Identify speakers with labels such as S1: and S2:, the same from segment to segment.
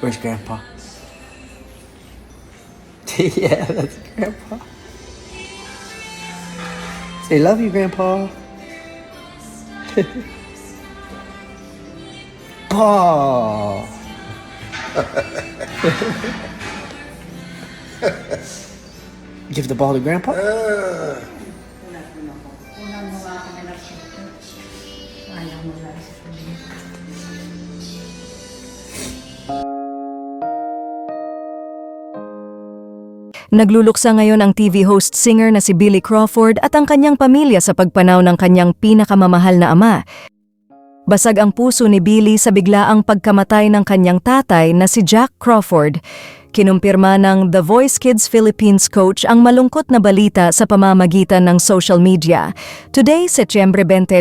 S1: Where's Grandpa? yeah, that's Grandpa. Say, love you, Grandpa. Paw. Give the ball to Grandpa.
S2: Unang
S3: Nagluluksa ngayon ang TV host singer na si Billy Crawford at ang kanyang pamilya sa pagpanaw ng kanyang pinakamamahal na ama. Basag ang puso ni Billy sa biglaang pagkamatay ng kanyang tatay na si Jack Crawford. Kinumpirma ng The Voice Kids Philippines coach ang malungkot na balita sa pamamagitan ng social media. Today, Setyembre 22,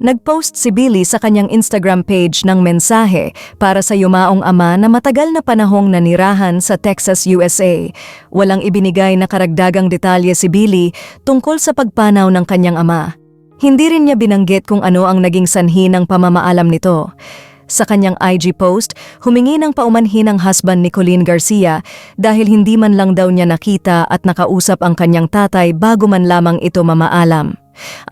S3: nagpost si Billy sa kanyang Instagram page ng mensahe para sa yumaong ama na matagal na panahong nanirahan sa Texas, USA. Walang ibinigay na karagdagang detalye si Billy tungkol sa pagpanaw ng kanyang ama. Hindi rin niya binanggit kung ano ang naging sanhi ng pamamaalam nito. Sa kanyang IG post, humingi ng paumanhin ang husband ni Colleen Garcia dahil hindi man lang daw niya nakita at nakausap ang kanyang tatay bago man lamang ito mamaalam.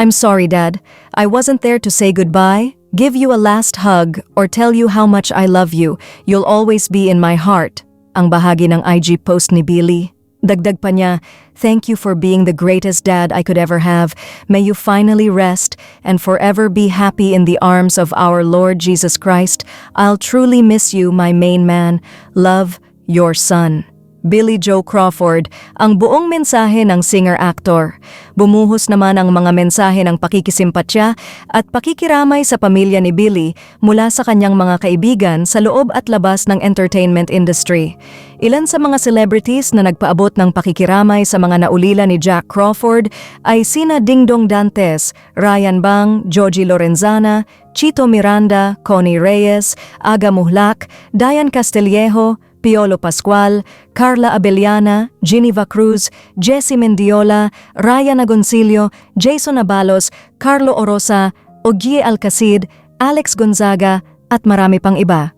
S3: I'm sorry, Dad. I wasn't there to say goodbye, give you a last hug, or tell you how much I love you. You'll always be in my heart. Ang bahagi ng IG post ni Billy. Dagdag pa niya, Thank you for being the greatest dad I could ever have. May you finally rest and forever be happy in the arms of our Lord Jesus Christ. I'll truly miss you, my main man. Love, your son. Billy Joe Crawford, ang buong mensahe ng singer-actor. Bumuhos naman ang mga mensahe ng pakikisimpatya at pakikiramay sa pamilya ni Billy mula sa kanyang mga kaibigan sa loob at labas ng entertainment industry. Ilan sa mga celebrities na nagpaabot ng pakikiramay sa mga naulila ni Jack Crawford ay sina Dingdong Dantes, Ryan Bang, Joji Lorenzana, Chito Miranda, Connie Reyes, Aga Muhlak, Diane Castillejo, Piolo Pascual, Carla Abellana, Geneva Cruz, Jessie Mendiola, Ryan Agoncillo, Jason Abalos, Carlo Orosa, Ogie Alcacid, Alex Gonzaga, at marami pang iba.